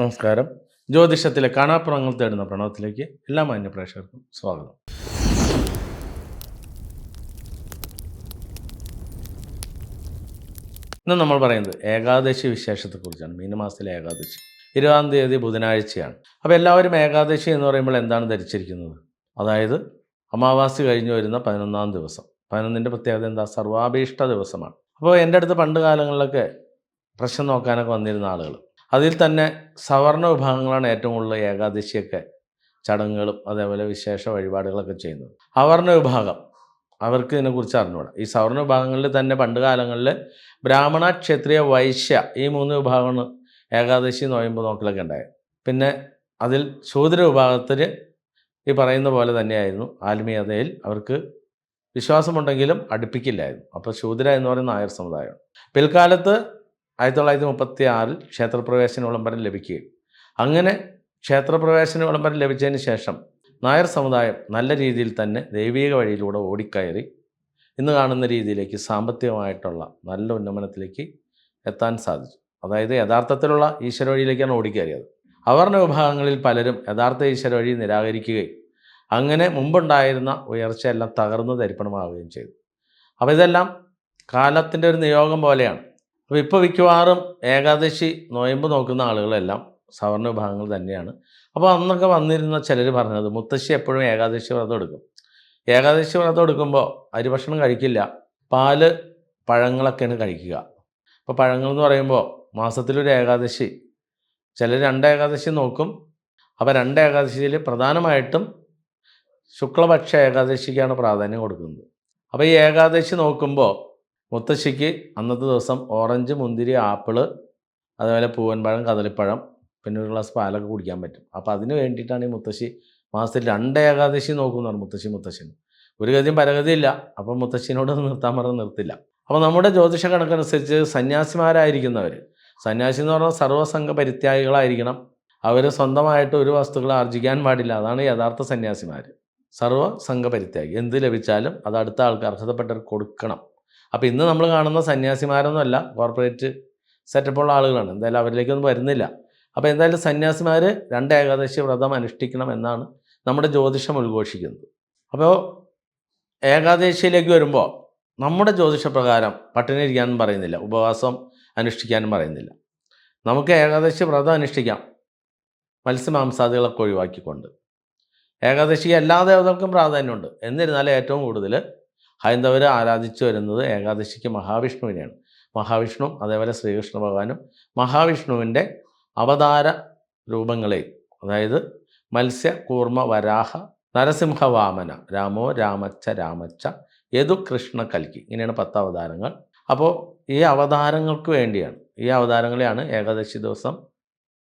നമസ്കാരം. ജ്യോതിഷത്തിലെ കാണാപ്പുറങ്ങൾ തേടുന്ന പ്രണവത്തിലേക്ക് എല്ലാ മാന്യ പ്രേക്ഷകർക്കും സ്വാഗതം. ഇന്ന് നമ്മൾ പറയുന്നത് ഏകാദശി വിശേഷത്തെക്കുറിച്ചാണ്. മീനമാസത്തിലെ ഏകാദശി. ഇരുപതാം തീയതി ബുധനാഴ്ചയാണ്. അപ്പോൾ എല്ലാവരും ഏകാദശി എന്ന് പറയുമ്പോൾ എന്താണ് ധരിച്ചിരിക്കുന്നത്? അതായത് അമാവാസി കഴിഞ്ഞു വരുന്ന പതിനൊന്നാം ദിവസം. പതിനൊന്നിന്റെ പ്രത്യേകത എന്താ? സർവാഭീഷ്ട ദിവസമാണ്. അപ്പോൾ എന്റെ അടുത്ത് പണ്ട് കാലങ്ങളിലൊക്കെ പ്രശ്നം നോക്കാനൊക്കെ വന്നിരുന്ന ആളുകൾ അതിൽ തന്നെ സവർണ വിഭാഗങ്ങളാണ് ഏറ്റവും കൂടുതൽ ഏകാദശിയൊക്കെ ചടങ്ങുകളും അതേപോലെ വിശേഷ വഴിപാടുകളൊക്കെ ചെയ്യുന്നത്. അവർണ വിഭാഗം. അവർക്ക് ഇതിനെക്കുറിച്ച് അറിഞ്ഞുകൂടാ ഈ സവർണ വിഭാഗങ്ങളിൽ തന്നെ പണ്ട് കാലങ്ങളിൽ ബ്രാഹ്മണ ക്ഷത്രിയ വൈശ്യ ഈ മൂന്ന് വിഭാഗമാണ് ഏകാദശി നോയമ്പ് നോക്കലൊക്കെ ഉണ്ടായത്. പിന്നെ അതിൽ ശൂദ്ര വിഭാഗത്തിൽ ഈ പറയുന്ന പോലെ തന്നെയായിരുന്നു ആത്മീയതയിൽ അവർക്ക് വിശ്വാസമുണ്ടെങ്കിലും അടുപ്പിക്കില്ലായിരുന്നു. അപ്പോൾ ശൂദ്ര എന്ന് പറയുന്ന നായർ സമുദായമാണ്. പിൽക്കാലത്ത് ആയിരത്തി തൊള്ളായിരത്തി മുപ്പത്തി ആറിൽ ക്ഷേത്രപ്രവേശന വിളംബരം ലഭിക്കുകയും. അങ്ങനെ ക്ഷേത്രപ്രവേശന വിളംബരം ലഭിച്ചതിന് ശേഷം നായർ സമുദായം നല്ല രീതിയിൽ തന്നെ ദൈവീക വഴിയിലൂടെ ഓടിക്കയറി ഇന്ന് കാണുന്ന രീതിയിലേക്ക് സാമ്പത്തികമായിട്ടുള്ള നല്ല ഉന്നമനത്തിലേക്ക് എത്താൻ സാധിച്ചു. അതായത് യഥാർത്ഥത്തിലുള്ള ഈശ്വര വഴിയിലേക്കാണ് ഓടിക്കയറിയത്. അവർണ വിഭാഗങ്ങളിൽ പലരും യഥാർത്ഥ ഈശ്വര വഴി നിരാകരിക്കുകയും അങ്ങനെ മുമ്പുണ്ടായിരുന്ന ഉയർച്ചയെല്ലാം തകർന്നു തരിപ്പണമാവുകയും ചെയ്തു. അപ്പോൾ ഇതെല്ലാം കാലത്തിന്റെ ഒരു നിയോഗം പോലെയാണ്. അപ്പോൾ ഇപ്പോൾ മിക്കവാറും ഏകാദശി നോയമ്പ് നോക്കുന്ന ആളുകളെല്ലാം സവർണ വിഭാഗങ്ങൾ തന്നെയാണ്. അപ്പോൾ അന്നൊക്കെ വന്നിരുന്ന ചിലർ പറഞ്ഞത് മുത്തശ്ശി എപ്പോഴും ഏകാദശി വ്രതം എടുക്കും. ഏകാദശി വ്രതം എടുക്കുമ്പോൾ അരിഭക്ഷണം കഴിക്കില്ല. പാൽ പഴങ്ങളൊക്കെയാണ് കഴിക്കുക. അപ്പോൾ പഴങ്ങൾ എന്ന് പറയുമ്പോൾ മാസത്തിലൊരു ഏകാദശി. ചിലർ രണ്ട് ഏകാദശി നോക്കും. അപ്പോൾ രണ്ട് ഏകാദശിയിൽ പ്രധാനമായിട്ടും ശുക്ലപക്ഷ ഏകാദശിക്കാണ് പ്രാധാന്യം കൊടുക്കുന്നത്. അപ്പോൾ ഈ ഏകാദശി നോക്കുമ്പോൾ മുത്തശ്ശിക്ക് അന്നത്തെ ദിവസം ഓറഞ്ച് മുന്തിരി ആപ്പിൾ അതുപോലെ പൂവൻപഴം കദളിപ്പഴം പിന്നെ ഒരു ഗ്ലാസ് പാലൊക്കെ കുടിക്കാൻ പറ്റും. അപ്പോൾ അതിന് വേണ്ടിയിട്ടാണ് ഈ മുത്തശ്ശി മാസത്തിൽ രണ്ട് ഏകാദശി നോക്കുന്നതാണ് മുത്തശ്ശി മുത്തശ്ശിന്. ഒരു ഗതിയും പരഗതിയില്ല അപ്പം മുത്തശ്ശിനോട് നിർത്താൻ പറഞ്ഞ് നിർത്തില്ല. അപ്പോൾ നമ്മുടെ ജ്യോതിഷ കണക്കനുസരിച്ച് സന്യാസിമാരായിരിക്കുന്നവർ സന്യാസി എന്ന് പറഞ്ഞാൽ സർവസംഘ പരിത്യാഗികളായിരിക്കണം. അവർ സ്വന്തമായിട്ട് ഒരു വസ്തുക്കൾ ആർജിക്കാൻ പാടില്ല. അതാണ് യഥാർത്ഥ സന്യാസിമാർ സർവസംഘ പരിത്യാഗി. എന്ത് ലഭിച്ചാലും അത് അടുത്ത ആൾക്ക് അർഹതപ്പെട്ടവർ കൊടുക്കണം. അപ്പോൾ ഇന്ന് നമ്മൾ കാണുന്ന സന്യാസിമാരൊന്നുമല്ല കോർപ്പറേറ്റ് സെറ്റപ്പുള്ള ആളുകളാണ്. എന്തായാലും അവരിലേക്കൊന്നും വരുന്നില്ല. അപ്പോൾ എന്തായാലും സന്യാസിമാർ രണ്ട് ഏകാദശി വ്രതം അനുഷ്ഠിക്കണം എന്നാണ് നമ്മുടെ ജ്യോതിഷം ഉദ്ഘോഷിക്കുന്നത്. അപ്പോൾ ഏകാദശിയിലേക്ക് വരുമ്പോൾ നമ്മുടെ ജ്യോതിഷപ്രകാരം പട്ടിണി ഇരിക്കാനും പറയുന്നില്ല ഉപവാസം അനുഷ്ഠിക്കാനും പറയുന്നില്ല. നമുക്ക് ഏകാദശി വ്രതം അനുഷ്ഠിക്കാം. മത്സ്യമാംസാദികളൊക്കെ ഒഴിവാക്കിക്കൊണ്ട്. ഏകാദശിക്ക് എല്ലാ ദേവതകൾക്കും പ്രാധാന്യമുണ്ട്. എന്നിരുന്നാലും ഏറ്റവും കൂടുതൽ ഹൈന്ദവർ ആരാധിച്ചു വരുന്നത് ഏകാദശിക്ക് മഹാവിഷ്ണുവിനെയാണ്. മഹാവിഷ്ണു അതേപോലെ ശ്രീകൃഷ്ണ ഭഗവാനും മഹാവിഷ്ണുവിന്റെ അവതാര രൂപങ്ങളെ അതായത് മത്സ്യ കൂർമ്മ വരാഹ നരസിംഹവാമന രാമോ രാമച്ച രാമച്ച യദു കൃഷ്ണ കൽക്കി ഇങ്ങനെയാണ് പത്ത് അവതാരങ്ങൾ. അപ്പോൾ ഈ അവതാരങ്ങൾക്ക് വേണ്ടിയാണ് ഈ അവതാരങ്ങളെയാണ് ഏകാദശി ദിവസം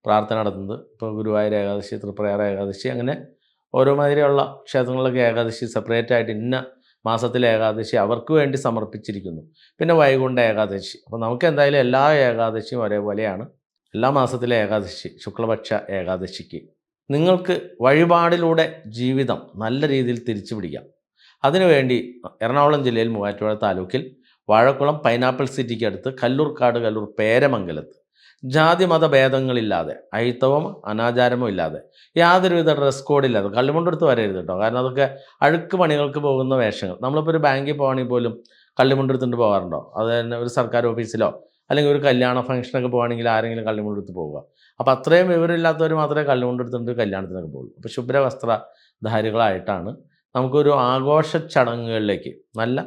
പ്രാർത്ഥന നടത്തുന്നത്. ഇപ്പോൾ ഗുരുവായൂർ ഏകാദശി തൃപ്രയാർ ഏകാദശി അങ്ങനെ ഓരോ മാതിരിയുള്ള ക്ഷേത്രങ്ങളിലൊക്കെ ഏകാദശി സെപ്പറേറ്റ് ആയിട്ട് ഇന്ന മാസത്തിലെ ഏകാദശി അവർക്ക് വേണ്ടി സമർപ്പിച്ചിരിക്കുന്നു. പിന്നെ വൈകുണ്ഠ ഏകാദശി. അപ്പോൾ നമുക്ക് എന്തായാലും എല്ലാ ഏകാദശിയും ഒരേപോലെയാണ്. എല്ലാ മാസത്തിലെ ഏകാദശി ശുക്ലപക്ഷ ഏകാദശിക്ക്. നിങ്ങൾക്ക് വഴിപാടിലൂടെ ജീവിതം നല്ല രീതിയിൽ തിരിച്ചു പിടിക്കാം. അതിനുവേണ്ടി എറണാകുളം ജില്ലയിൽ മൂവാറ്റുപുഴ താലൂക്കിൽ വാഴക്കുളം പൈനാപ്പിൾ സിറ്റിക്ക് അടുത്ത് കല്ലൂർക്കാട് കല്ലൂർ പേരമംഗലത്ത് ജാതി മത ഭേദങ്ങളില്ലാതെ അയിത്തവും അനാചാരമോ ഇല്ലാതെ യാതൊരുവിധ ഡ്രസ് കോഡില്ലാതെ കള്ളിമുണ്ടെടുത്ത് വരരുത് കേട്ടോ കാരണം അതൊക്കെ അഴുക്ക് പണികൾക്ക് പോകുന്ന വേഷങ്ങൾ. നമ്മളിപ്പോൾ ഒരു ബാങ്കിൽ പോകണമെങ്കിൽ പോലും കള്ളിമുണ്ടെടുത്തുകൊണ്ട് പോകാറുണ്ടോ? അത് തന്നെ ഒരു സർക്കാർ ഓഫീസിലോ അല്ലെങ്കിൽ ഒരു കല്യാണ ഫംഗ്ഷനൊക്കെ പോകുകയാണെങ്കിൽ ആരെങ്കിലും കള്ളിമുണ്ടെടുത്ത് പോവുക. അപ്പോൾ അത്രയും വിവരമില്ലാത്തവർ മാത്രമേ കള്ളിമുണ്ടെടുത്തുകൊണ്ട് കല്യാണത്തിനൊക്കെ പോകുള്ളൂ അപ്പോൾ ശുഭ്ര വസ്ത്രധാരികളായിട്ടാണ് നമുക്കൊരു ആഘോഷ ചടങ്ങുകളിലേക്ക് നല്ല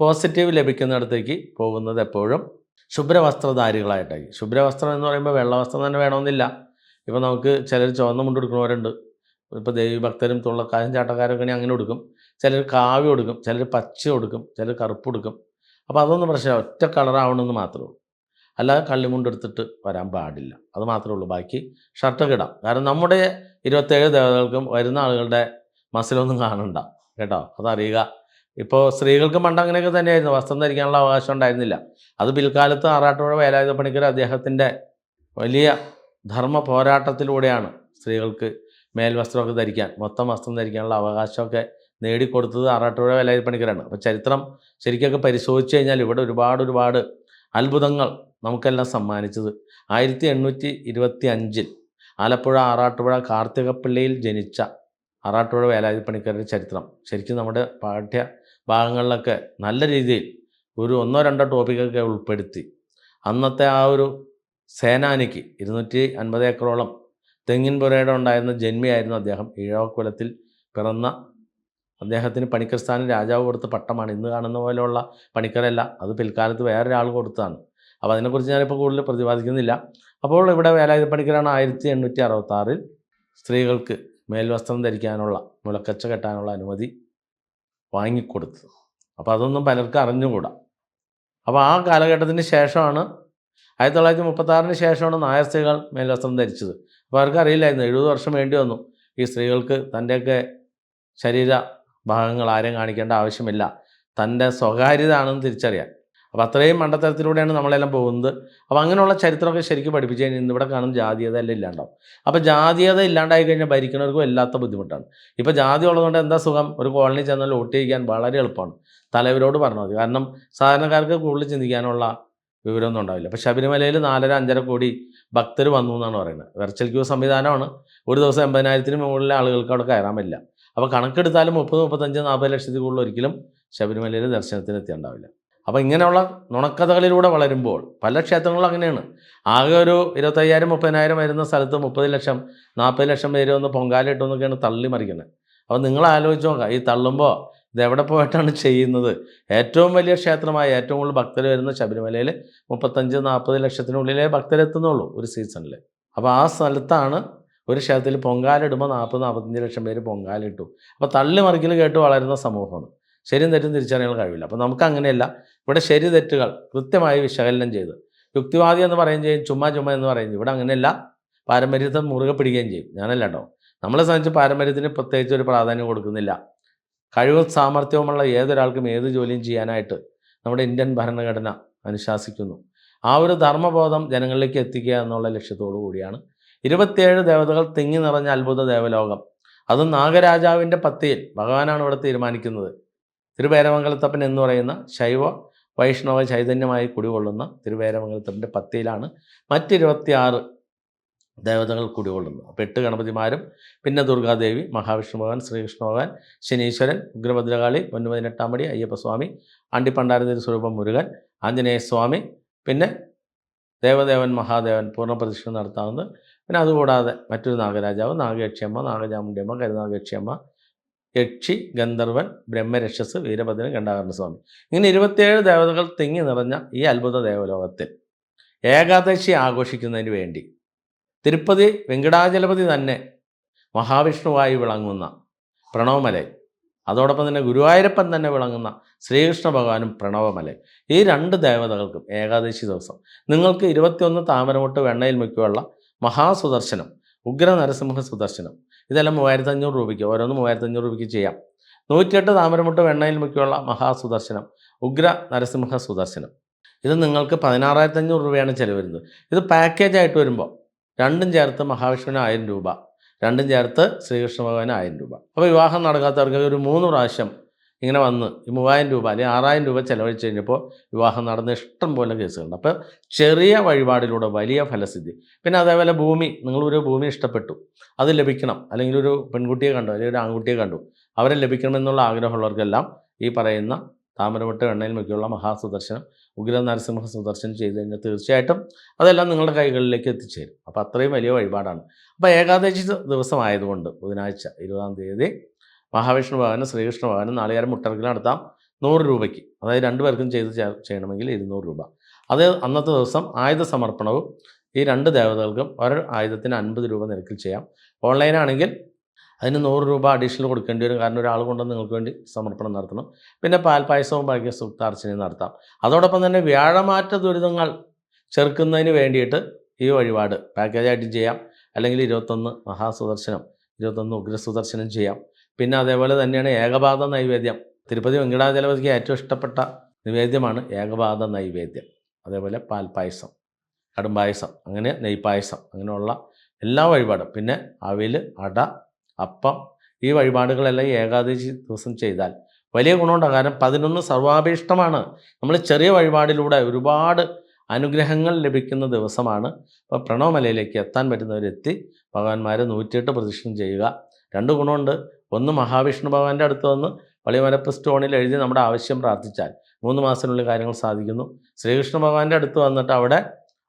പോസിറ്റീവ് ലഭിക്കുന്നിടത്തേക്ക് പോകുന്നത് എപ്പോഴും. ശുഭ്രവസ്ത്രധാരികളായിട്ടായി. ശുഭ്രവസ്ത്രം എന്ന് പറയുമ്പോൾ വെള്ളവസ്ത്രം തന്നെ വേണമെന്നില്ല. ഇപ്പോൾ നമുക്ക് ചിലർ ചുവന്ന മുണ്ട് കൊടുക്കുന്നവരുണ്ട് ഇപ്പോൾ ദേവിഭക്തരും തുള്ളക്കാരും ചാട്ടക്കാരൊക്കെ അങ്ങനെ കൊടുക്കും ചിലർ കാവ്യ കൊടുക്കും ചിലർ പച്ച കൊടുക്കും ചിലർ കറുപ്പ് കൊടുക്കും അപ്പോൾ അതൊന്നും പ്രശ്നമില്ല. ഒറ്റ കളറാവണമെന്ന് മാത്രമേ ഉള്ളൂ. അല്ലാതെ കള്ളിമുണ്ട് എടുത്തിട്ട് വരാൻ പാടില്ല. അത് മാത്രമേ ഉള്ളൂ. ബാക്കി ഷർട്ടൊക്കെ ഇടാം. കാരണം നമ്മുടെ ഇരുപത്തേഴ് ദേവതകൾക്കും വരുന്ന ആളുകളുടെ മസിലൊന്നും കാണണ്ട. കേട്ടോ? അതറിയുക. ഇപ്പോൾ സ്ത്രീകൾക്ക് പണ്ട് അങ്ങനെയൊക്കെ തന്നെയായിരുന്നു. വസ്ത്രം ധരിക്കാനുള്ള അവകാശം ഉണ്ടായിരുന്നില്ല. അത് പിൽക്കാലത്ത് ആറാട്ടുപുഴ വേലായുധ പണിക്കർ അദ്ദേഹത്തിന്റെ വലിയ ധർമ്മ പോരാട്ടത്തിലൂടെയാണ് സ്ത്രീകൾക്ക് മേൽവസ്ത്രമൊക്കെ ധരിക്കാൻ മൊത്തം വസ്ത്രം ധരിക്കാനുള്ള അവകാശമൊക്കെ നേടിക്കൊടുത്തത് ആറാട്ടുപുഴ വേലായുധ പണിക്കരാണ്. അപ്പോൾ ചരിത്രം ശരിക്കൊക്കെ പരിശോധിച്ച് കഴിഞ്ഞാൽ ഇവിടെ ഒരുപാട് ഒരുപാട് അത്ഭുതങ്ങൾ നമുക്കെല്ലാം സമ്മാനിച്ചത്. ആയിരത്തി എണ്ണൂറ്റി ഇരുപത്തി അഞ്ചിൽ ആലപ്പുഴ ആറാട്ടുപുഴ കാർത്തികപ്പള്ളിയിൽ ജനിച്ച ആറാട്ടുപുഴ വേലായുധ പണിക്കരുടെ ചരിത്രം. ശരിക്കും നമ്മുടെ പാഠ്യ ഭാഗങ്ങളിലൊക്കെ നല്ല രീതിയിൽ ഒരു ഒന്നോ രണ്ടോ ടോപ്പിക്കൊക്കെ ഉൾപ്പെടുത്തി. അന്നത്തെ ആ ഒരു സേനാനിക്ക് ഇരുന്നൂറ്റി അൻപത് ഏക്കറോളം തെങ്ങിൻ പുരയുടെ ഉണ്ടായിരുന്ന ജന്മിയായിരുന്നു അദ്ദേഹം. ഈഴവക്കുലത്തിൽ പിറന്ന അദ്ദേഹത്തിന് പണിക്കർസ്ഥാനം രാജാവ് കൊടുത്ത പട്ടമാണ്. ഇന്ന് കാണുന്ന പോലെയുള്ള പണിക്കരല്ല അത് പിൽക്കാലത്ത് വേറൊരാൾ കൊടുത്തതാണ്. അപ്പോൾ അതിനെക്കുറിച്ച് ഞാനിപ്പോൾ കൂടുതൽ പ്രതിപാദിക്കുന്നില്ല. അപ്പോൾ ഇവിടെ വേലായുധ പണിക്കരാണ് ആയിരത്തി എണ്ണൂറ്റി അറുപത്താറിൽ സ്ത്രീകൾക്ക് മേൽവസ്ത്രം ധരിക്കാനുള്ള മുലക്കച്ച കെട്ടാനുള്ള അനുമതി വാങ്ങിക്കൊടുത്തത് അപ്പോൾ അതൊന്നും പലർക്കും അറിഞ്ഞുകൂടാ. അപ്പോൾ ആ കാലഘട്ടത്തിന് ശേഷമാണ് ആയിരത്തി തൊള്ളായിരത്തി മുപ്പത്താറിന് ശേഷമാണ് നായർ സ്ത്രീകൾ മേൽവസ്ത്രം ധരിച്ചത്. അപ്പോൾ അവർക്ക് അറിയില്ലായിരുന്നു. എഴുപത് വർഷം വേണ്ടി വന്നു. ഈ സ്ത്രീകൾക്ക് തന്റെയൊക്കെ ശരീര ഭാഗങ്ങൾ ആരെയും കാണിക്കേണ്ട ആവശ്യമില്ല. തന്റെ സ്വകാര്യത ആണെന്ന് തിരിച്ചറിയാൻ. അപ്പോൾ അത്രയും മണ്ടത്തരത്തിലൂടെയാണ് നമ്മളെല്ലാം പോകുന്നത്. അപ്പോൾ അങ്ങനെയുള്ള ചരിത്രമൊക്കെ ശരിക്കും പഠിപ്പിച്ചു കഴിഞ്ഞാൽ ഇന്നിവിടെ കാണുന്ന ജാതീയത എല്ലാം ഇല്ലാണ്ടാവും. അപ്പോൾ ജാതീയത ഇല്ലാണ്ടായി കഴിഞ്ഞാൽ ഭരിക്കുന്നവർക്കും എല്ലാത്ത ബുദ്ധിമുട്ടാണ്. ഇപ്പോൾ ജാതി ഉള്ളതുകൊണ്ട് എന്താ സുഖം? ഒരു കോളനി ചെന്നാൽ വോട്ട് ചെയ്യിക്കാൻ വളരെ എളുപ്പമാണ്. തലവരോട് പറഞ്ഞു മതി. കാരണം സാധാരണക്കാർക്ക് കൂടുതൽ ചിന്തിക്കാനുള്ള വിവരമൊന്നും ഉണ്ടാവില്ല. അപ്പോൾ ശബരിമലയിൽ നാലര അഞ്ചര കോടി ഭക്തർ വന്നു എന്നാണ് പറയുന്നത്. വെർച്വൽ ക്യൂ സംവിധാനമാണ്. ഒരു ദിവസം എൺപതിനായിരത്തിന് മുകളിലെ ആളുകൾക്ക് അവിടെ കയറാൻ പറ്റില്ല. അപ്പോൾ കണക്കെടുത്താലും മുപ്പത് മുപ്പത്തഞ്ച് നാൽപ്പത് ലക്ഷത്തിൽ കൂടുതൽ ഒരിക്കലും ശബരിമലയിൽ ദർശനത്തിന് എത്തിയുണ്ടാവില്ല അപ്പോൾ ഇങ്ങനെയുള്ള നുണക്കഥകളിലൂടെ വളരുമ്പോൾ പല ക്ഷേത്രങ്ങളും അങ്ങനെയാണ്. ആകെ ഒരു ഇരുപത്തയ്യായിരം മുപ്പതിനായിരം വരുന്ന സ്ഥലത്ത് മുപ്പത് ലക്ഷം നാൽപ്പത് ലക്ഷം പേര് ഒന്ന് പൊങ്കാലിട്ടു എന്നൊക്കെയാണ് തള്ളി മറിക്കുന്നത് അപ്പോൾ നിങ്ങൾ ആലോചിച്ച് നോക്കാം ഈ തള്ളുമ്പോൾ ഇത് എവിടെ പോയിട്ടാണ് ചെയ്യുന്നത്? ഏറ്റവും വലിയ ക്ഷേത്രമായ ഏറ്റവും കൂടുതൽ ഭക്തർ വരുന്ന ശബരിമലയിൽ മുപ്പത്തഞ്ച് നാൽപ്പത് ലക്ഷത്തിനുള്ളിലേ ഭക്തരെത്തുന്നുള്ളൂ ഒരു സീസണിൽ അപ്പോൾ ആ സ്ഥലത്താണ് ഒരു ക്ഷേത്രത്തിൽ പൊങ്കാലിടുമ്പോൾ നാൽപ്പത് നാൽപ്പത്തഞ്ച് ലക്ഷം പേര് പൊങ്കാലിട്ടു അപ്പോൾ തള്ളി മറിക്കൽ കേട്ട് വളരുന്ന സമൂഹമാണ്. ശരിയും തെറ്റും തിരിച്ചറിയാൻ കഴിവില്ല. അപ്പോൾ നമുക്ക് അങ്ങനെയല്ല ഇവിടെ ശരി തെറ്റുകൾ കൃത്യമായി വിശകലനം ചെയ്ത് യുക്തിവാദി എന്ന് പറയുകയും ചെയ്യും ചുമ്മാ ചുമ്മാ എന്ന് പറയുകയും ചെയ്യും. ഇവിടെ അങ്ങനെയല്ല. പാരമ്പര്യത്തെ മുറുകെ പിടിക്കുകയും ചെയ്യും. ഞാനല്ല കേട്ടോ നമ്മളെ സംബന്ധിച്ച് പാരമ്പര്യത്തിന് പ്രത്യേകിച്ച് ഒരു പ്രാധാന്യം കൊടുക്കുന്നില്ല. കഴിവും സാമർഥ്യവുമുള്ള ഏതൊരാൾക്കും ഏത് ജോലിയും ചെയ്യാനായിട്ട് നമ്മുടെ ഇന്ത്യൻ ഭരണഘടന അനുശാസിക്കുന്നു. ആ ഒരു ധർമ്മബോധം ജനങ്ങളിലേക്ക് എത്തിക്കുക എന്നുള്ള ലക്ഷ്യത്തോടു കൂടിയാണ്. ഇരുപത്തിയേഴ് ദേവതകൾ തിങ്ങി നിറഞ്ഞ അത്ഭുത ദേവലോകം. അത് നാഗരാജാവിന്റെ പത്തിയിൽ ഭഗവാനാണ് ഇവിടെ തീരുമാനിക്കുന്നത്. തിരുവേരമംഗലത്തപ്പൻ എന്ന് പറയുന്ന ശൈവ വൈഷ്ണവ ചൈതന്യമായി കുടികൊള്ളുന്ന തിരുവേരമംഗലത്തപ്പന്റെ പത്തിയിലാണ് മറ്റിരുപത്തിയാറ് ദേവതകൾ കുടികൊള്ളുന്നത്. അപ്പോൾ എട്ട് ഗണപതിമാരും പിന്നെ ദുർഗാദേവി മഹാവിഷ്ണു ഭഗവാൻ ശ്രീകൃഷ്ണ ഭഗവാൻ ശനീശ്വരൻ ഉഗ്രഭദ്രകാളി പൊന്നുപതിനെട്ടാമടി അയ്യപ്പസ്വാമി ആണ്ടിപ്പണ്ടാരതിരി സ്വരൂപം മുരുകൻ ആഞ്ജനേയസ്വാമി പിന്നെ ദേവദേവൻ മഹാദേവൻ പൂർണ പ്രതിഷ്ഠ നടത്താവുന്നത്. പിന്നെ അതുകൂടാതെ മറ്റൊരു നാഗരാജാവ് നാഗേക്ഷിയമ്മ നാഗചാമുണ്ടിയമ്മ കരുനാഗയക്ഷിയമ്മ യക്ഷി ഗന്ധർവൻ ബ്രഹ്മരക്ഷസ് വീരഭദ്രൻ ഗണ്ടാകരണ സ്വാമി. ഇങ്ങനെ ഇരുപത്തിയേഴ് ദേവതകൾ തിങ്ങി നിറഞ്ഞ ഈ അത്ഭുത ദേവലോകത്തിൽ ഏകാദശി ആഘോഷിക്കുന്നതിന് വേണ്ടി തിരുപ്പതി വെങ്കടാചലപതി തന്നെ മഹാവിഷ്ണുവായി വിളങ്ങുന്ന പ്രണവമലൈ അതോടൊപ്പം തന്നെ ഗുരുവായൂരപ്പൻ തന്നെ വിളങ്ങുന്ന ശ്രീകൃഷ്ണ ഭഗവാനും പ്രണവമലൈ. ഈ രണ്ട് ദേവതകൾക്കും ഏകാദശി ദിവസം. നിങ്ങൾക്ക് ഇരുപത്തിയൊന്ന് താമരമുട്ട് വെണ്ണയിൽ മുക്കിയുള്ള മഹാസുദർശനം ഉഗ്ര നരസിംഹ സുദർശനം ഇതെല്ലാം മൂവായിരത്തി അഞ്ഞൂറ് രൂപയ്ക്ക് ഓരോന്ന് മൂവായിരത്തി അഞ്ഞൂറ് രൂപയ്ക്ക് ചെയ്യാം. നൂറ്റിയെട്ട് താമരമുട്ട് വെണ്ണയിൽ മുക്കിയുള്ള മഹാസുദർശനം ഉഗ്ര നരസിംഹ സുദർശനം. ഇത് നിങ്ങൾക്ക് പതിനാറായിരത്തി അഞ്ഞൂറ് രൂപയാണ് ചിലവ് വരുന്നത്. ഇത് പാക്കേജ് ആയിട്ട് വരുമ്പോൾ രണ്ടും ചേർത്ത് മഹാവിഷ്ണുവിന് ആയിരം രൂപ രണ്ടും ചേർത്ത് ശ്രീകൃഷ്ണ ഭഗവാന് ആയിരം രൂപ. അപ്പോൾ വിവാഹം നടക്കാത്തവർക്ക് ഒരു മൂന്ന് പ്രാവശ്യം ഇങ്ങനെ വന്ന് ഈ മൂവായിരം രൂപ അല്ലെങ്കിൽ ആറായിരം രൂപ ചിലവഴിച്ച് കഴിഞ്ഞപ്പോൾ വിവാഹം നടന്ന ഇഷ്ടം പോലെ കേസുകളുണ്ട്. അപ്പോൾ ചെറിയ വഴിപാടിലൂടെ വലിയ ഫലസിദ്ധി. പിന്നെ അതേപോലെ ഭൂമി നിങ്ങളൊരു ഭൂമി ഇഷ്ടപ്പെട്ടു അത് ലഭിക്കണം. അല്ലെങ്കിൽ ഒരു പെൺകുട്ടിയെ കണ്ടു അല്ലെങ്കിൽ ഒരു ആൺകുട്ടിയെ കണ്ടു അവരെ ലഭിക്കണമെന്നുള്ള ആഗ്രഹമുള്ളവർക്കെല്ലാം ഈ പറയുന്ന താമരവട്ട് എണ്ണയിൽ മുക്കിയുള്ള മഹാസുദർശനം ഉഗ്ര നരസിംഹ സുദർശനം ചെയ്ത് കഴിഞ്ഞാൽ തീർച്ചയായിട്ടും അതെല്ലാം നിങ്ങളുടെ കൈകളിലേക്ക് എത്തിച്ചേരും. അപ്പോൾ അത്രയും വലിയ വഴിപാടാണ്. അപ്പോൾ ഏകാദശി ദിവസമായതുകൊണ്ട് ബുധനാഴ്ച ഇരുപതാം തീയതി മഹാവിഷ്ണു ഭവനും ശ്രീകൃഷ്ണ ഭവനും നാളികേരം മുട്ടർക്കിൽ നടത്താം നൂറ് രൂപയ്ക്ക്. അതായത് രണ്ടു പേർക്കും ചെയ്ത് ചെയ്യണമെങ്കിൽ ഇരുന്നൂറ് രൂപ. അത് അന്നത്തെ ദിവസം ആയുധ സമർപ്പണവും ഈ രണ്ട് ദേവതകൾക്കും ഒരു ആയുധത്തിന് അൻപത് രൂപ നിരക്കിൽ ചെയ്യാം. ഓൺലൈനാണെങ്കിൽ അതിന് നൂറ് രൂപ അഡീഷണൽ കൊടുക്കേണ്ടി വരും. കാരണം ഒരാൾ കൊണ്ട് നിങ്ങൾക്ക് വേണ്ടി സമർപ്പണം നടത്തണം. പിന്നെ പാൽപ്പായസവും ഭാഗ്യ സുപ്താർച്ചനയും നടത്താം. അതോടൊപ്പം തന്നെ വ്യാഴമാറ്റ ദുരിതങ്ങൾ ചെറുക്കുന്നതിന് വേണ്ടിയിട്ട് ഈ വഴിപാട് പാക്കേജായിട്ട് ചെയ്യാം. അല്ലെങ്കിൽ ഇരുപത്തൊന്ന് മഹാസുദർശനം ഇരുപത്തൊന്ന് ഉഗ്രസുദർശനം ചെയ്യാം. പിന്നെ അതേപോലെ തന്നെയാണ് ഏകപാത നൈവേദ്യം. തിരുപ്പതി വെങ്കടാചലപതിക്ക് ഏറ്റവും ഇഷ്ടപ്പെട്ട നിവേദ്യമാണ് ഏകപാത നൈവേദ്യം. അതേപോലെ പാൽപ്പായസം കടുംപായസം അങ്ങനെ നെയ്പായസം അങ്ങനെയുള്ള എല്ലാ വഴിപാടും. പിന്നെ അവിൽ അട അപ്പം ഈ വഴിപാടുകളെല്ലാം ഏകാദശി ദിവസം ചെയ്താൽ വലിയ ഗുണമുണ്ടാകും. കാരണം പതിനൊന്ന് സർവാഭീഷ്ടമാണ്. നമ്മൾ ചെറിയ വഴിപാടിലൂടെ ഒരുപാട് അനുഗ്രഹങ്ങൾ ലഭിക്കുന്ന ദിവസമാണ്. അപ്പോൾ പ്രണവമലയിലേക്ക് എത്താൻ പറ്റുന്നവരെത്തി. ഭഗവാന്മാരെ നൂറ്റിയെട്ട് പ്രദക്ഷിണം ചെയ്യുക. രണ്ട് ഗുണമുണ്ട്. ഒന്ന് മഹാവിഷ്ണു ഭഗവാന്റെ അടുത്ത് വന്ന് വളിമരപ്പ് സ്റ്റോണിൽ എഴുതി നമ്മുടെ ആവശ്യം പ്രാർത്ഥിച്ചാൽ മൂന്ന് മാസത്തിനുള്ളിൽ കാര്യങ്ങൾ സാധിക്കുന്നു. ശ്രീകൃഷ്ണ ഭഗവാന്റെ അടുത്ത് വന്നിട്ട് അവിടെ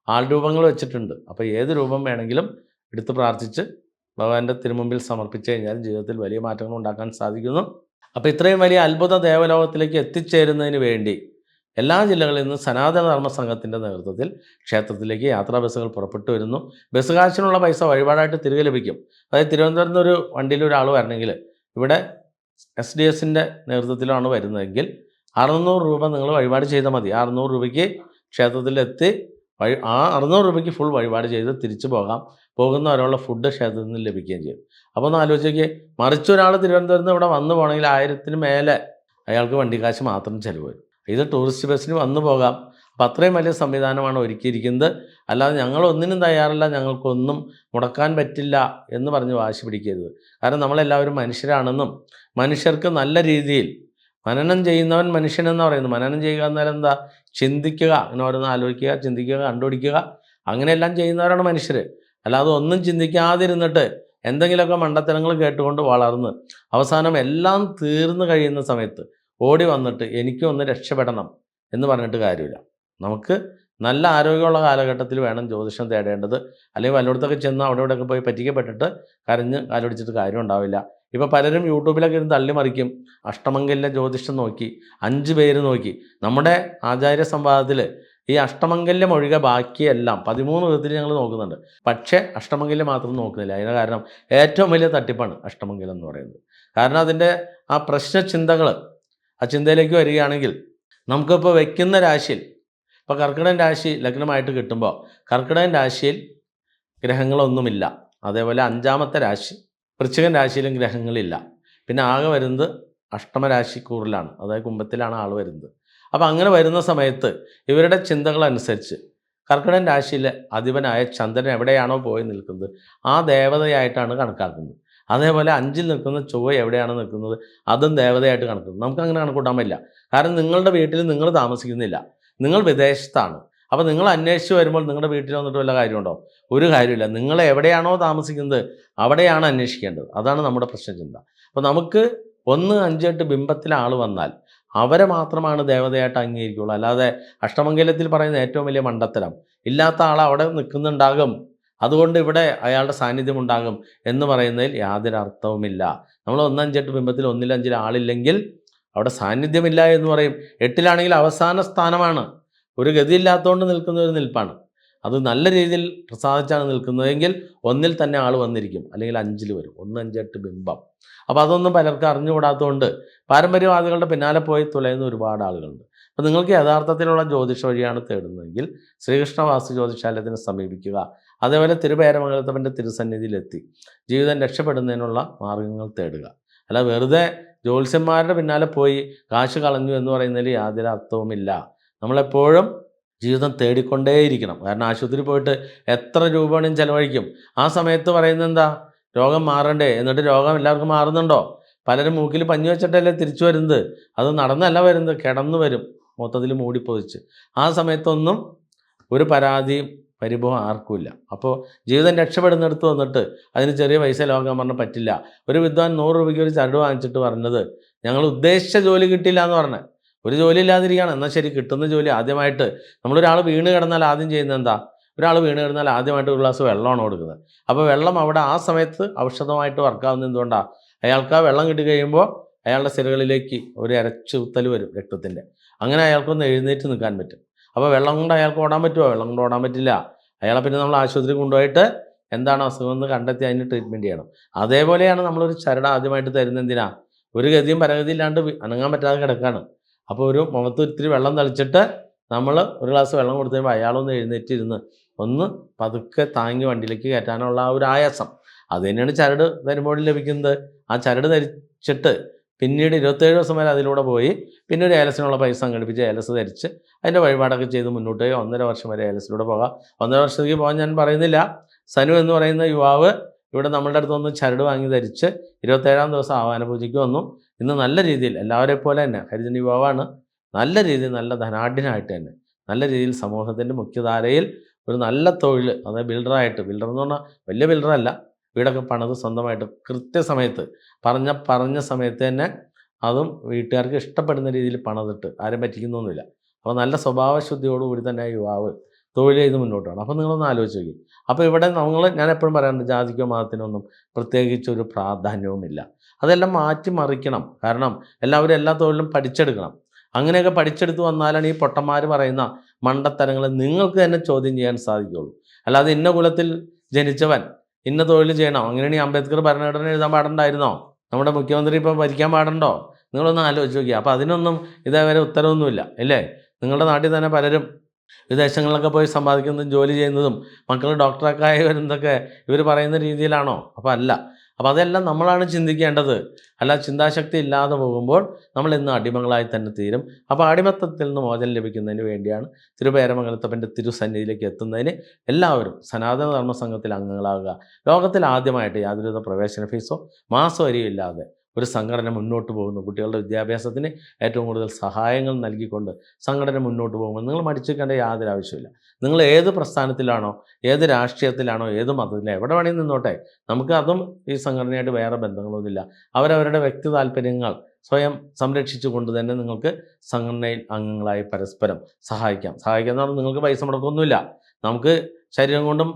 ആൾ രൂപങ്ങൾ വെച്ചിട്ടുണ്ട്. അപ്പോൾ ഏത് രൂപം വേണമെങ്കിലും എടുത്ത് പ്രാർത്ഥിച്ച് ഭഗവാന്റെ തിരുമുമ്പിൽ സമർപ്പിച്ചു കഴിഞ്ഞാൽ ജീവിതത്തിൽ വലിയ മാറ്റങ്ങൾ ഉണ്ടാക്കാൻ സാധിക്കുന്നു. അപ്പോൾ ഇത്രയും വലിയ അത്ഭുത ദേവലോകത്തിലേക്ക് എത്തിച്ചേരുന്നതിന് വേണ്ടി എല്ലാ ജില്ലകളിൽ നിന്നും സനാതന ധർമ്മ സംഘത്തിന്റെ നേതൃത്വത്തിൽ ക്ഷേത്രത്തിലേക്ക് യാത്രാ ബസ്സുകൾ പുറപ്പെട്ടു വരുന്നു. ബസ് കാശിനുള്ള പൈസ വഴിപാടായിട്ട് തിരികെ ലഭിക്കും. അതായത് തിരുവനന്തപുരത്ത് ഒരു വണ്ടിയിൽ ഒരാൾ വരണമെങ്കിൽ ഇവിടെ എസ് ഡി എസിന്റെ നേതൃത്വത്തിലാണ് വരുന്നതെങ്കിൽ അറുന്നൂറ് രൂപ നിങ്ങൾ വഴിപാട് ചെയ്താൽ മതി. അറുന്നൂറ് രൂപയ്ക്ക് ക്ഷേത്രത്തിലെത്തി വഴി ആ അറുന്നൂറ് രൂപയ്ക്ക് ഫുൾ വഴിപാട് ചെയ്ത് തിരിച്ചു പോകാം. പോകുന്ന ഒരാളുടെ ഫുഡ് ക്ഷേത്രത്തിൽ നിന്ന് ലഭിക്കുകയും ചെയ്യും. അപ്പോൾ ഒന്ന് ആലോചിക്കുക മറിച്ച് ഒരാൾ തിരുവനന്തപുരത്ത് ഇവിടെ വന്നു പോകണമെങ്കിൽ ആയിരത്തിന് മേലെ അയാൾക്ക് വണ്ടിക്കാശ് മാത്രം ചിലവ് വരും. ഇത് ടൂറിസ്റ്റ് ബസ്സിന് വന്നു പോകാം. അപ്പം അത്രയും വലിയ സംവിധാനമാണ് ഒരുക്കിയിരിക്കുന്നത്. അല്ലാതെ ഞങ്ങൾ ഒന്നിനും തയ്യാറല്ല ഞങ്ങൾക്കൊന്നും മുടക്കാൻ പറ്റില്ല എന്ന് പറഞ്ഞ് വാശി പിടിക്കരുത്. കാരണം നമ്മളെല്ലാവരും മനുഷ്യരാണെന്നും മനുഷ്യർക്ക് നല്ല രീതിയിൽ മനനം ചെയ്യുന്നവൻ മനുഷ്യനെന്ന് പറയുന്നത്. മനനം ചെയ്യുക എന്നാൽ എന്താ? ചിന്തിക്കുക അങ്ങനെ ഓരോന്ന് ആലോചിക്കുക ചിന്തിക്കുക കണ്ടുപിടിക്കുക. അങ്ങനെയെല്ലാം ചെയ്യുന്നവരാണ് മനുഷ്യർ അല്ലാതെ ഒന്നും ചിന്തിക്കാതിരുന്നിട്ട് എന്തെങ്കിലുമൊക്കെ മണ്ടത്തരങ്ങൾ കേട്ടുകൊണ്ട് വളർന്ന് അവസാനം എല്ലാം തീർന്നു കഴിയുന്ന സമയത്ത് ഓടി വന്നിട്ട് എനിക്കൊന്ന് രക്ഷപ്പെടണം എന്ന് പറഞ്ഞിട്ട് കാര്യമില്ല. നമുക്ക് നല്ല ആരോഗ്യമുള്ള കാലഘട്ടത്തിൽ വേണം ജ്യോതിഷം തേടേണ്ടത്. അല്ലെങ്കിൽ വല്ലയിടത്തൊക്കെ ചെന്ന് അവിടെ ഇവിടെയൊക്കെ പോയി പറ്റിക്കപ്പെട്ടിട്ട് കരഞ്ഞ് കാലൊടിച്ചിട്ട് കാര്യം ഉണ്ടാവില്ല. ഇപ്പോൾ പലരും യൂട്യൂബിലൊക്കെ ഇരുന്ന് തള്ളിമറിക്കും അഷ്ടമംഗലിലെ ജ്യോതിഷം നോക്കി. അഞ്ച് പേര് നോക്കി. നമ്മുടെ ആചാര്യ സംവാദത്തിൽ ഈ അഷ്ടമംഗല്യം ഒഴികെ ബാക്കിയെല്ലാം പതിമൂന്ന് വിധത്തിൽ ഞങ്ങൾ നോക്കുന്നുണ്ട്. പക്ഷേ അഷ്ടമംഗല്യം മാത്രം നോക്കുന്നില്ല. അതിന് കാരണം ഏറ്റവും വലിയ തട്ടിപ്പാണ് അഷ്ടമംഗലം എന്ന് പറയുന്നത്. കാരണം അതിന്റെ ആ പ്രശ്ന ചിന്തകൾ ആ ചിന്തയിലേക്ക് വരികയാണെങ്കിൽ നമുക്കിപ്പോൾ വയ്ക്കുന്ന രാശിയിൽ ഇപ്പോൾ കർക്കിടകൻ രാശി ലഗ്നമായിട്ട് കിട്ടുമ്പോൾ കർക്കിടകൻ രാശിയിൽ ഗ്രഹങ്ങളൊന്നുമില്ല. അതേപോലെ അഞ്ചാമത്തെ രാശി വൃശ്ചികൻ രാശിയിലും ഗ്രഹങ്ങളില്ല. പിന്നെ ആകെ വരുന്നത് അഷ്ടമരാശിക്കൂറിലാണ്. അതായത് കുംഭത്തിലാണ് ആൾ വരുന്നത്. അപ്പോൾ അങ്ങനെ വരുന്ന സമയത്ത് ഇവരുടെ ചിന്തകളനുസരിച്ച് കർക്കിടകൻ രാശിയിലെ അധിപനായ ചന്ദ്രൻ എവിടെയാണോ പോയി നിൽക്കുന്നത് ആ ദേവതയായിട്ടാണ് കണക്കാക്കുന്നത്. അതേപോലെ അഞ്ചിൽ നിൽക്കുന്ന ചൊവ്വ എവിടെയാണ് നിൽക്കുന്നത് അതും ദേവതയായിട്ട് കണക്കുന്നത് നമുക്ക് അങ്ങനെ കണക്കൂട്ടാൻ പറ്റില്ല. കാരണം നിങ്ങളുടെ വീട്ടിൽ നിങ്ങൾ താമസിക്കുന്നില്ല. നിങ്ങൾ വിദേശത്താണ്. അപ്പോൾ നിങ്ങൾ അന്വേഷിച്ച് വരുമ്പോൾ നിങ്ങളുടെ വീട്ടിൽ വന്നിട്ട് വല്ല കാര്യമുണ്ടോ? ഒരു കാര്യമില്ല. നിങ്ങൾ എവിടെയാണോ താമസിക്കുന്നത് അവിടെയാണ് അന്വേഷിക്കേണ്ടത്. അതാണ് നമ്മുടെ പ്രശ്നചിന്ത അപ്പോൾ നമുക്ക് ഒന്ന് അഞ്ചെട്ട് ബിംബത്തിലെ ആൾ വന്നാൽ അവരെ മാത്രമാണ് ദേവതയായിട്ട് അംഗീകരിക്കുള്ളൂ. അല്ലാതെ അഷ്ടമംഗലത്തിൽ പറയുന്ന ഏറ്റവും വലിയ മണ്ടത്തരം ഇല്ലാത്ത ആൾ അവിടെ നിൽക്കുന്നുണ്ടാകും. അതുകൊണ്ട് ഇവിടെ അയാളുടെ സാന്നിധ്യം ഉണ്ടാകും എന്ന് പറയുന്നതിൽ യാതൊരു അർത്ഥവുമില്ല നമ്മൾ ഒന്നഞ്ചെട്ട് ബിംബത്തിൽ ഒന്നിലഞ്ചിൽ ആളില്ലെങ്കിൽ അവിടെ സാന്നിധ്യമില്ല എന്ന് പറയും. എട്ടിലാണെങ്കിൽ അവസാന സ്ഥാനമാണ്. ഒരു ഗതിയില്ലാത്തതുകൊണ്ട് നിൽക്കുന്ന ഒരു നിൽപ്പാണ്. അത് നല്ല രീതിയിൽ പ്രസാദിച്ചാണ് നിൽക്കുന്നതെങ്കിൽ ഒന്നിൽ തന്നെ ആൾ വന്നിരിക്കും. അല്ലെങ്കിൽ അഞ്ചിൽ വരും. ഒന്ന് അഞ്ചെട്ട് ബിംബം. അപ്പോൾ അതൊന്നും പലർക്കും അറിഞ്ഞുകൂടാത്തതുകൊണ്ട് പാരമ്പര്യവാദികളുടെ പിന്നാലെ പോയി തുലയുന്ന ഒരുപാട് ആളുകളുണ്ട്. അപ്പോൾ നിങ്ങൾക്ക് യഥാർത്ഥത്തിലുള്ള ജ്യോതിഷ വഴിയാണ് തേടുന്നതെങ്കിൽ ശ്രീകൃഷ്ണവാസു ജ്യോതിഷാലയത്തിനെ സമീപിക്കുക. അതേപോലെ തിരുപേരമംഗലത്തവന്റെ തിരുസന്നിധിയിലെത്തി. ജീവിതം രക്ഷപ്പെടുന്നതിനുള്ള മാർഗങ്ങൾ തേടുക. അല്ല വെറുതെ ജ്യോത്സ്യന്മാരുടെ പിന്നാലെ പോയി കാശ് കളഞ്ഞു എന്ന് പറയുന്നതിൽ യാതൊരു അർത്ഥവുമില്ല നമ്മളെപ്പോഴും ജീവിതം തേടിക്കൊണ്ടേയിരിക്കണം. കാരണം ആശുപത്രി പോയിട്ട് എത്ര രൂപ ചിലവഴിക്കും. ആ സമയത്ത് പറയുന്നത് എന്താ? രോഗം മാറണ്ടേ? എന്നിട്ട് രോഗം എല്ലാവർക്കും മാറുന്നുണ്ടോ? പലരും മൂക്കിൽ പഞ്ഞു വെച്ചിട്ടല്ലേ തിരിച്ചു വരുന്നത്? അത് നടന്നല്ല വരുന്നത്. കിടന്നു വരും. മൊത്തത്തിൽ മൂടിപ്പൊതിച്ച് ആ സമയത്തൊന്നും ഒരു പരാതിയും പരിഭവം ആർക്കുമില്ല. അപ്പോൾ ജീവിതം രക്ഷപ്പെടുന്നിടത്ത് വന്നിട്ട് അതിന് ചെറിയ പൈസ ലോകം പറഞ്ഞാൽ പറ്റില്ല. ഒരു വിദ്വാൻ നൂറ് രൂപയ്ക്ക് ഒരു ചരട് വാങ്ങിച്ചിട്ട് പറഞ്ഞത് ഞങ്ങൾ ഉദ്ദേശിച്ച ജോലി കിട്ടില്ല എന്ന് പറഞ്ഞത് ഒരു ജോലി ഇല്ലാതിരിക്കുകയാണ്. എന്നാൽ ശരി കിട്ടുന്ന ജോലി ആദ്യമായിട്ട് നമ്മളൊരാൾ വീണ് കിടന്നാൽ ആദ്യം ചെയ്യുന്നത് എന്താ? ഒരാൾ വീണ് കിടന്നാൽ ആദ്യമായിട്ട് ഒരു ഗ്ലാസ് വെള്ളമാണ് കൊടുക്കുന്നത്. അപ്പോൾ വെള്ളം അവിടെ ആ സമയത്ത് ഔഷധമായിട്ട് വർക്കാവുന്നത് എന്തുകൊണ്ടാണ് അയാൾക്ക് ആ വെള്ളം കിട്ടി കഴിയുമ്പോൾ അയാളുടെ സിരകളിലേക്ക് ഒരു അരച്ചുത്തൽ വരും രക്തത്തിന്റെ. അങ്ങനെ അയാൾക്കൊന്ന് എഴുന്നേറ്റ് നിൽക്കാൻ പറ്റും. അപ്പോൾ വെള്ളം കൊണ്ട് അയാൾക്ക് ഓടാൻ പറ്റുമോ വെള്ളം കൊണ്ട് ഓടാൻ പറ്റില്ല. അയാളെ പിന്നെ നമ്മൾ ആശുപത്രി കൊണ്ടുപോയിട്ട് എന്താണ് അസുഖം എന്ന് കണ്ടെത്തി അതിന് ട്രീറ്റ്മെന്റ് ചെയ്യണം. അതേപോലെയാണ് നമ്മളൊരു ചരട് ആദ്യമായിട്ട് തരുന്നത് എന്തിനാ? ഒരു ഗതിയും പരഗതി ഇല്ലാണ്ട് അനങ്ങാൻ പറ്റാതെ കിടക്കാണ്. അപ്പോൾ ഒരു മുഖത്ത് ഇത്തിരി വെള്ളം തളിച്ചിട്ട് നമ്മൾ ഒരു ഗ്ലാസ് വെള്ളം കൊടുത്തു കഴിയുമ്പോൾ അയാളൊന്ന് എഴുന്നേറ്റിരുന്ന് ഒന്ന് പതുക്കെ താങ്ങി വണ്ടിയിലേക്ക് കയറ്റാനുള്ള ആ ഒരു ആയാസം. അത് തന്നെയാണ് ചരട് തരുമ്പോൾ ലഭിക്കുന്നത്. ആ ചരട് ധരിച്ചിട്ട് പിന്നീട് ഇരുപത്തേഴ് ദിവസം വരെ അതിലൂടെ പോയി. പിന്നെ ഒരു ഏലസിനുള്ള പൈസ സംഘടിപ്പിച്ച് ഏലസ് ധരിച്ച് അതിന്റെ വഴിപാടൊക്കെ ചെയ്ത് മുന്നോട്ട് പോയി. ഒന്നര വർഷം വരെ ഏലസിലൂടെ പോകാം. ഒന്നര വർഷത്തേക്ക് പോകാൻ ഞാൻ പറയുന്നില്ല. സനു എന്ന് പറയുന്ന യുവാവ് ഇവിടെ നമ്മളുടെ അടുത്ത് വന്ന് ചരട് വാങ്ങി ധരിച്ച് ഇരുപത്തേഴാം ദിവസം ആവാന പൂജയ്ക്ക് വന്നു. ഇന്ന് നല്ല രീതിയിൽ എല്ലാവരെ പോലെ തന്നെ ഹരിജൻ യുവാവാണ്. നല്ല രീതിയിൽ നല്ല ധനാഢ്യനായിട്ട് തന്നെ. നല്ല രീതിയിൽ സമൂഹത്തിന്റെ മുഖ്യധാരയിൽ ഒരു നല്ല തൊഴിൽ അതായത് ബിൽഡറായിട്ട് ബിൽഡർ എന്ന് പറഞ്ഞാൽ വലിയ ബിൽഡറല്ല വീടൊക്കെ പണിത് സ്വന്തമായിട്ട് കൃത്യസമയത്ത് പറഞ്ഞ പറഞ്ഞ സമയത്ത് തന്നെ അതും വീട്ടുകാർക്ക് ഇഷ്ടപ്പെടുന്ന രീതിയിൽ പണിതിട്ട് ആരും പറ്റിക്കുന്നൊന്നുമില്ല. അപ്പോൾ നല്ല സ്വഭാവശുദ്ധിയോടുകൂടി തന്നെ യുവാവ് തൊഴിൽ ചെയ്ത് മുന്നോട്ട് വേണം അപ്പോൾ നിങ്ങളൊന്ന് ആലോചിച്ച് നോക്കി. അപ്പോൾ ഇവിടെ നമ്മൾ ഞാൻ എപ്പോഴും പറയാറുണ്ട് ജാതിക്കോ മതത്തിനൊന്നും പ്രത്യേകിച്ച് ഒരു പ്രാധാന്യവുമില്ല. അതെല്ലാം മാറ്റി മറിക്കണം കാരണം എല്ലാവരും എല്ലാ തൊഴിലും പഠിച്ചെടുക്കണം. അങ്ങനെയൊക്കെ പഠിച്ചെടുത്ത് വന്നാലാണ് ഈ പൊട്ടന്മാർ പറയുന്ന മണ്ടത്തരങ്ങൾ നിങ്ങൾക്ക് തന്നെ ചോദ്യം ചെയ്യാൻ സാധിക്കുകയുള്ളൂ. അല്ലാതെ ഇന്ന കുലത്തിൽ ജനിച്ചവൻ ഇന്ന തൊഴിൽ ചെയ്യണം. അങ്ങനെയാണെങ്കിൽ അംബേദ്കർ ഭരണഘടന എഴുതാൻ പാടുണ്ടായിരുന്നോ? നമ്മുടെ മുഖ്യമന്ത്രി ഇപ്പം ഭരിക്കാൻ പാടുണ്ടോ? നിങ്ങളൊന്ന് ആലോചിച്ച് നോക്കി അപ്പോൾ അതിനൊന്നും ഇതേവരെ ഉത്തരവൊന്നുമില്ല അല്ലേ നിങ്ങളുടെ നാട്ടിൽ തന്നെ പലരും വിദേശങ്ങളിലൊക്കെ പോയി സമ്പാദിക്കുന്നതും ജോലി ചെയ്യുന്നതും മക്കൾ ഡോക്ടറൊക്കെ ആയി വരുന്നതൊക്കെ ഇവർ പറയുന്ന രീതിയിലാണോ? അപ്പോൾ അല്ല. അപ്പോൾ അതെല്ലാം നമ്മളാണ് ചിന്തിക്കേണ്ടത്. അല്ല ചിന്താശക്തി ഇല്ലാതെ പോകുമ്പോൾ നമ്മൾ ഇന്ന് അടിമകളായി തന്നെ തീരും. അപ്പോൾ അടിമത്തത്തിൽ നിന്ന് മോചനം ലഭിക്കുന്നതിന് വേണ്ടിയാണ് തിരുപേരമംഗലത്തപ്പന്റെ തിരുസന്നിധിയിലേക്ക് എത്തുന്നതിന് എല്ലാവരും സനാതന ധർമ്മ സംഘത്തിൽ അംഗങ്ങളാകുക. ലോകത്തിൽ ആദ്യമായിട്ട് യാതൊരുവിധ പ്രവേശന ഫീസോ മാസവരിയോ ഇല്ലാതെ ഒരു സംഘടന മുന്നോട്ട് പോകുന്നു. കുട്ടികളുടെ വിദ്യാഭ്യാസത്തിന് ഏറ്റവും കൂടുതൽ സഹായങ്ങൾ നൽകിക്കൊണ്ട് സംഘടന മുന്നോട്ട് പോകുമ്പോൾ നിങ്ങൾ മടിച്ചേക്കേണ്ട യാതൊരു ആവശ്യമില്ല നിങ്ങൾ ഏത് പ്രസ്ഥാനത്തിലാണോ ഏത് രാഷ്ട്രീയത്തിലാണോ ഏത് മതത്തിലോ എവിടെ വേണമെങ്കിൽ നിന്നോട്ടെ. നമുക്ക് അതും ഈ സംഘടനയായിട്ട് വേറെ ബന്ധങ്ങളൊന്നുമില്ല. അവരവരുടെ വ്യക്തി താല്പര്യങ്ങൾ സ്വയം സംരക്ഷിച്ചുകൊണ്ട് തന്നെ നിങ്ങൾക്ക് സംഘടനയിൽ അംഗങ്ങളായി പരസ്പരം സഹായിക്കാം. സഹായിക്കാന്ന് പറഞ്ഞാൽ നിങ്ങൾക്ക് പൈസ മുടക്കൊന്നുമില്ല നമുക്ക് ശരീരം കൊണ്ടും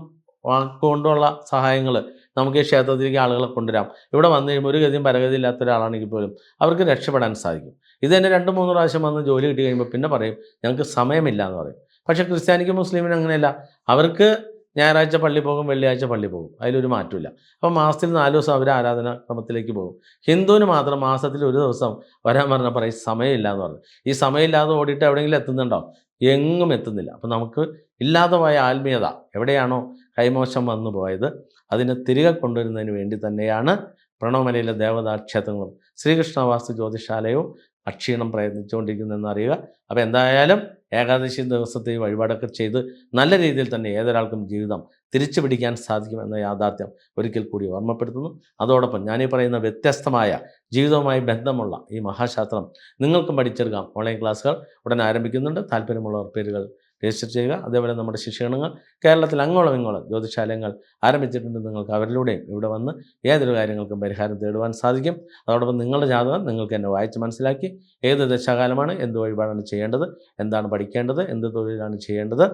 വാക്കുകൊണ്ടുള്ള സഹായങ്ങൾ നമുക്ക് ഈ ക്ഷേത്രത്തിലേക്ക് ആളുകളെ കൊണ്ടുവരാം. ഇവിടെ വന്നു കഴിയുമ്പോൾ ഒരു ഗതിയും പരഗതി ഇല്ലാത്ത ഒരാളാണെങ്കിൽ പോലും അവർക്ക് രക്ഷപ്പെടാൻ സാധിക്കും. ഇത് തന്നെ രണ്ട് മൂന്ന് പ്രാവശ്യം വന്ന് ജോലി കിട്ടി കഴിയുമ്പോൾ പിന്നെ പറയും ഞങ്ങൾക്ക് സമയമില്ല എന്ന് പറയും. പക്ഷേ ക്രിസ്ത്യാനിക്കും മുസ്ലിമിനും അങ്ങനെയല്ല. അവർക്ക് ഞായറാഴ്ച പള്ളി പോകും വെള്ളിയാഴ്ച പള്ളി പോകും. അതിലൊരു മാറ്റമില്ല അപ്പോൾ മാസത്തിൽ നാല് ദിവസം അവർ ആരാധന ക്രമത്തിലേക്ക് പോകും. ഹിന്ദുവിന് മാത്രം മാസത്തിൽ ഒരു ദിവസം വരാൻ പറഞ്ഞാൽ പറയും സമയമില്ല എന്ന് പറഞ്ഞു ഈ സമയമില്ലാതെ ഓടിയിട്ട് എവിടെയെങ്കിലും എത്തുന്നുണ്ടോ? എങ്ങും എത്തുന്നില്ല. അപ്പോൾ നമുക്ക് ഇല്ലാതെ പോയ ആത്മീയത എവിടെയാണോ കൈമോശം വന്നു പോയത് അതിനെ തിരികെ കൊണ്ടുവരുന്നതിന് വേണ്ടി തന്നെയാണ് പ്രണവമലയിലെ ദേവതാ ക്ഷേത്രങ്ങളും ശ്രീകൃഷ്ണവാസ്തു ജ്യോതിഷാലയവും അക്ഷീണം പ്രയത്നിച്ചുകൊണ്ടിരിക്കുന്നതെന്ന് അറിയുക. അപ്പോൾ എന്തായാലും ഏകാദശി ദിവസത്തെ ഈ വഴിപാടൊക്കെ ചെയ്ത് നല്ല രീതിയിൽ തന്നെ ഏതൊരാൾക്കും ജീവിതം തിരിച്ചു പിടിക്കാൻ സാധിക്കുമെന്ന യാഥാർത്ഥ്യം ഒരിക്കൽ കൂടി ഓർമ്മപ്പെടുത്തുന്നു. അതോടൊപ്പം ഞാനീ പറയുന്ന വ്യത്യസ്തമായ ജീവിതവുമായി ബന്ധമുള്ള ഈ മഹാശാസ്ത്രം നിങ്ങൾക്കും പഠിച്ചെടുക്കാം. ഓൺലൈൻ ക്ലാസ്സുകൾ ഉടൻ ആരംഭിക്കുന്നുണ്ട്. താല്പര്യമുള്ളവർ പേരുകൾ രജിസ്റ്റർ ചെയ്യുക. അതേപോലെ നമ്മുടെ ശിക്ഷണങ്ങൾ കേരളത്തിൽ അങ്ങോളം ഇങ്ങോളം ജ്യോതിശാലയങ്ങൾ ആരംഭിച്ചിട്ടുണ്ട്. നിങ്ങൾക്ക് അവരിലൂടെയും ഇവിടെ വന്ന് ഏതൊരു കാര്യങ്ങൾക്കും പരിഹാരം തേടുവാൻ സാധിക്കും. അതോടൊപ്പം നിങ്ങളുടെ ജാതകം നിങ്ങൾക്ക് എന്നെ വായിച്ച് മനസ്സിലാക്കി. ഏത് ദശാകാലമാണ് എന്ത് വഴിപാടാണ് ചെയ്യേണ്ടത് എന്താണ് പഠിക്കേണ്ടത് എന്ത് തൊഴിലാണ് ചെയ്യേണ്ടത്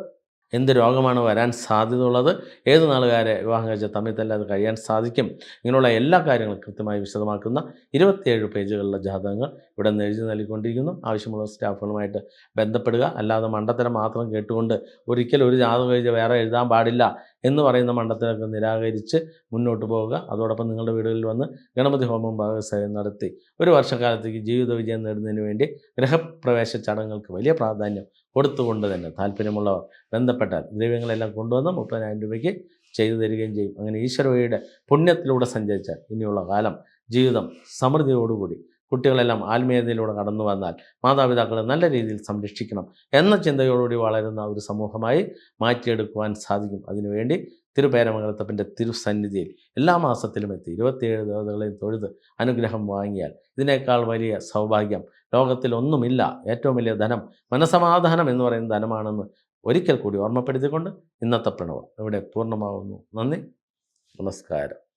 എന്ത് രോഗമാണ് വരാൻ സാധ്യതയുള്ളത് ഏത് നാളുകാരെ വിവാഹം കഴിച്ച തമ്മിൽ തന്നെ അത് കഴിയാൻ സാധിക്കും? ഇങ്ങനെയുള്ള എല്ലാ കാര്യങ്ങളും കൃത്യമായി വിശദമാക്കുന്ന ഇരുപത്തിയേഴ് പേജുകളിലെ ജാതകങ്ങൾ ഇവിടെ നിന്ന് എഴുതി നൽകിക്കൊണ്ടിരിക്കുന്നു. ആവശ്യമുള്ള സ്റ്റാഫുകളുമായിട്ട് ബന്ധപ്പെടുക. അല്ലാതെ മണ്ടത്തരം മാത്രം കേട്ടുകൊണ്ട് ഒരിക്കലും ഒരു ജാതകം എഴുതി വേറെ എഴുതാൻ പാടില്ല എന്ന് പറയുന്ന മണ്ടത്തരമൊക്കെ നിരാകരിച്ച് മുന്നോട്ട് പോവുക. അതോടൊപ്പം നിങ്ങളുടെ വീടുകളിൽ വന്ന് ഗണപതി ഹോമം ഭാഗസേവം നടത്തി ഒരു വർഷക്കാലത്തേക്ക് ജീവിത വിജയം നേടുന്നതിന് വേണ്ടി ഗൃഹപ്രവേശ ചടങ്ങുകൾക്ക് വലിയ പ്രാധാന്യം കൊടുത്തുകൊണ്ട് തന്നെ താല്പര്യമുള്ളവർ ബന്ധപ്പെട്ടാൽ ദ്രവ്യങ്ങളെല്ലാം കൊണ്ടുവന്ന് മുപ്പതിനായിരം രൂപയ്ക്ക് ചെയ്തു തരികയും ചെയ്യും. അങ്ങനെ ഈശ്വരവയുടെ പുണ്യത്തിലൂടെ സഞ്ചരിച്ചാൽ ഇനിയുള്ള കാലം ജീവിതം സമൃദ്ധിയോടുകൂടി കുട്ടികളെല്ലാം ആത്മീയതയിലൂടെ കടന്നു വന്നാൽ മാതാപിതാക്കളെ നല്ല രീതിയിൽ സംരക്ഷിക്കണം എന്ന ചിന്തയോടുകൂടി വളരുന്ന ഒരു സമൂഹമായി മാറ്റിയെടുക്കുവാൻ സാധിക്കും. അതിനുവേണ്ടി തിരുപേരമംഗലത്തപ്പന്റെ തിരുസന്നിധിയിൽ എല്ലാ മാസത്തിലും എത്തി. ഇരുപത്തിയേഴ് ദേവതകളെയും തൊഴുത് അനുഗ്രഹം വാങ്ങിയാൽ ഇതിനേക്കാൾ വലിയ സൗഭാഗ്യം ലോകത്തിലൊന്നുമില്ല. ഏറ്റവും വലിയ ധനം മനസമാധാനം എന്ന് പറയുന്ന ധനമാണെന്ന് ഒരിക്കൽ കൂടി ഓർമ്മപ്പെടുത്തിക്കൊണ്ട് ഇന്നത്തെ പ്രണവം ഇവിടെ പൂർണമാകുന്നു നന്ദി. നമസ്കാരം.